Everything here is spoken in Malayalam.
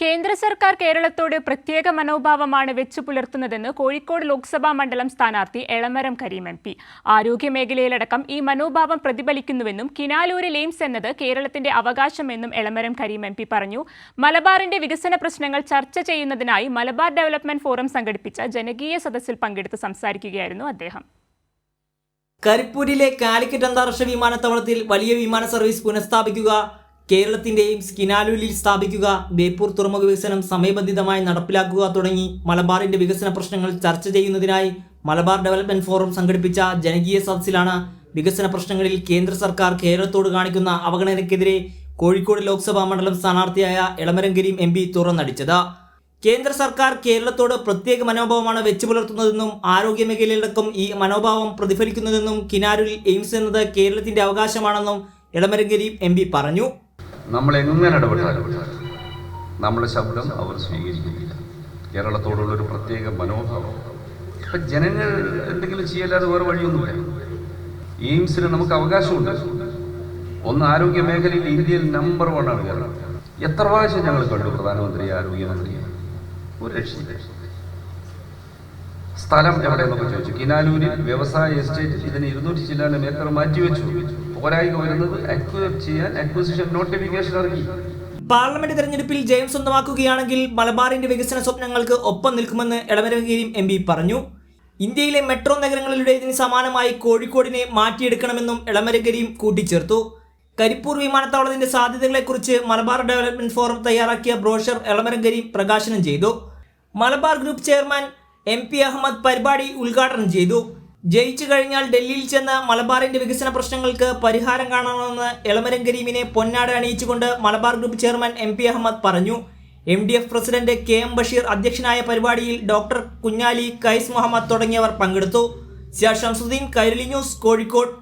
കേന്ദ്ര സർക്കാർ കേരളത്തോട് പ്രത്യേക മനോഭാവമാണ് വെച്ചു പുലർത്തുന്നതെന്ന് കോഴിക്കോട് ലോക്സഭാ മണ്ഡലം സ്ഥാനാർത്ഥി എളമരം കരീം എം പി. ആരോഗ്യമേഖലയിലടക്കം ഈ മനോഭാവം പ്രതിഫലിക്കുന്നുവെന്നും കിനാലൂരിൽ എയിംസ് എന്നത് കേരളത്തിന്റെ അവകാശമെന്നും എളമരം കരീം എം പി പറഞ്ഞു. മലബാറിന്റെ വികസന പ്രശ്നങ്ങൾ ചർച്ച ചെയ്യുന്നതിനായി മലബാർ ഡെവലപ്മെന്റ് ഫോറം സംഘടിപ്പിച്ച ജനകീയ സദസ്സിൽ പങ്കെടുത്ത് സംസാരിക്കുകയായിരുന്നു അദ്ദേഹം. കരിപ്പൂരിലെ കാലിക്കറ്റ് അന്താരാഷ്ട്ര വിമാനത്താവളത്തിൽ വലിയ വിമാന സർവീസ് പുനഃസ്ഥാപിക്കുക കേരളത്തിന്റെയും സ്കിനാലുലിൽ സ്ഥാപിക്കുക ബേപ്പൂർ തുറമുഖ വികസനം സമയബന്ധിതമായി നടപ്പിലാക്കുക തുടങ്ങി മലബാറിന്റെ വികസന പ്രശ്നങ്ങൾ ചർച്ച ചെയ്യുന്നതിനായി മലബാർ ഡെവലപ്മെന്റ് ഫോറം സംഘടിപ്പിച്ച ജനകീയ സദസ്സിലാണ് വികസന പ്രശ്നങ്ങളിൽ കേന്ദ്ര സർക്കാർ കേരളത്തോട് കാണിക്കുന്ന അവഗണനയ്ക്കെതിരെ കോഴിക്കോട് ലോക്സഭാ മണ്ഡലം സ്ഥാനാർത്ഥിയായ എളമരം എം പി തുറന്നടിച്ചത്. കേന്ദ്ര സർക്കാർ കേരളത്തോട് പ്രത്യേക മനോഭാവമാണ് വെച്ചു പുലർത്തുന്നതെന്നും ആരോഗ്യ മേഖലയിലടക്കം ഈ മനോഭാവം പ്രതിഫലിക്കുന്നതെന്നും കിനാരുൽ എയിംസ് എന്നത് കേരളത്തിന്റെ അവകാശമാണെന്നും എളമരം കരീം എം പറഞ്ഞു. നമ്മൾ എങ്ങനെ ഇടപെട്ടാലും നമ്മുടെ ശബ്ദം അവർ സ്വീകരിക്കുന്നില്ല. കേരളത്തോടുള്ള ഒരു പ്രത്യേക മനോഭാവം. അപ്പം ജനങ്ങൾ എന്തെങ്കിലും ചെയ്യല്ലാതെ വേറെ വഴിയൊന്നുമില്ല. എയിംസിന് നമുക്ക് അവകാശമുണ്ട്. ഒന്ന് ആരോഗ്യ മേഖലയിൽ ഇന്ത്യയിൽ നമ്പർ വൺ ആണ് കേരളം. എത്ര പ്രാവശ്യം ഞങ്ങൾ കണ്ടു പ്രധാനമന്ത്രി ആരോഗ്യമന്ത്രിയെ? ഒരു രക്ഷയില്ല സ്ഥലം എവിടെ എവിടെയെന്നൊക്കെ ചോദിച്ചു. കിനാലൂരിൽ വ്യവസായ എസ്റ്റേറ്റ് ഇതിന് ഇരുന്നൂറ്റി ചില്ലാനും ഏക്കർ മാറ്റിവെച്ചു. പോരായ്മ വരുന്നത് അക്വയർ ചെയ്യാൻ അക്വിസിഷൻ നോട്ടിഫിക്കേഷൻ ഇറങ്ങി. പാർലമെന്റ് തെരഞ്ഞെടുപ്പിൽ ജയം സ്വന്തമാക്കുകയാണെങ്കിൽ മലബാറിന്റെ വികസന സ്വപ്നങ്ങൾക്ക് ഒപ്പം നിൽക്കുമെന്ന് എളമരം കരീം എം പി പറഞ്ഞു. ഇന്ത്യയിലെ മെട്രോ നഗരങ്ങളിലുടേതിന് സമാനമായി കോഴിക്കോടിനെ മാറ്റിയെടുക്കണമെന്നും ഇളമരകരിയും കരീം കൂട്ടിച്ചേർത്തു. കരിപ്പൂർ വിമാനത്താവളത്തിന്റെ സാധ്യതകളെക്കുറിച്ച് മലബാർ ഡെവലപ്മെന്റ് ഫോറം തയ്യാറാക്കിയ ബ്രോഷർ എളമരം പ്രകാശനം ചെയ്തു. Malabar group chairman M P Ahmed പരിപാടി ഉദ്ഘാടനം ചെയ്തു. ജയിച്ചു കഴിഞ്ഞാൽ ഡൽഹിയിൽ ചെന്ന് മലബാറിന്റെ വികസന പ്രശ്നങ്ങൾക്ക് പരിഹാരം കാണണമെന്ന് എളമരം കരീമിനെ പൊന്നാട അണിയിച്ചുകൊണ്ട് Malabar group chairman M P Ahammed പറഞ്ഞു. M D F president K M Basheer അധ്യക്ഷനായ പരിപാടിയിൽ ഡോക്ടർ കുഞ്ഞാലി കൈസ് മുഹമ്മദ് തുടങ്ങിയവർ പങ്കെടുത്തു. സിയാ ഷംസുദ്ദീൻ കൈരളി ന്യൂസ് കോഴിക്കോട്.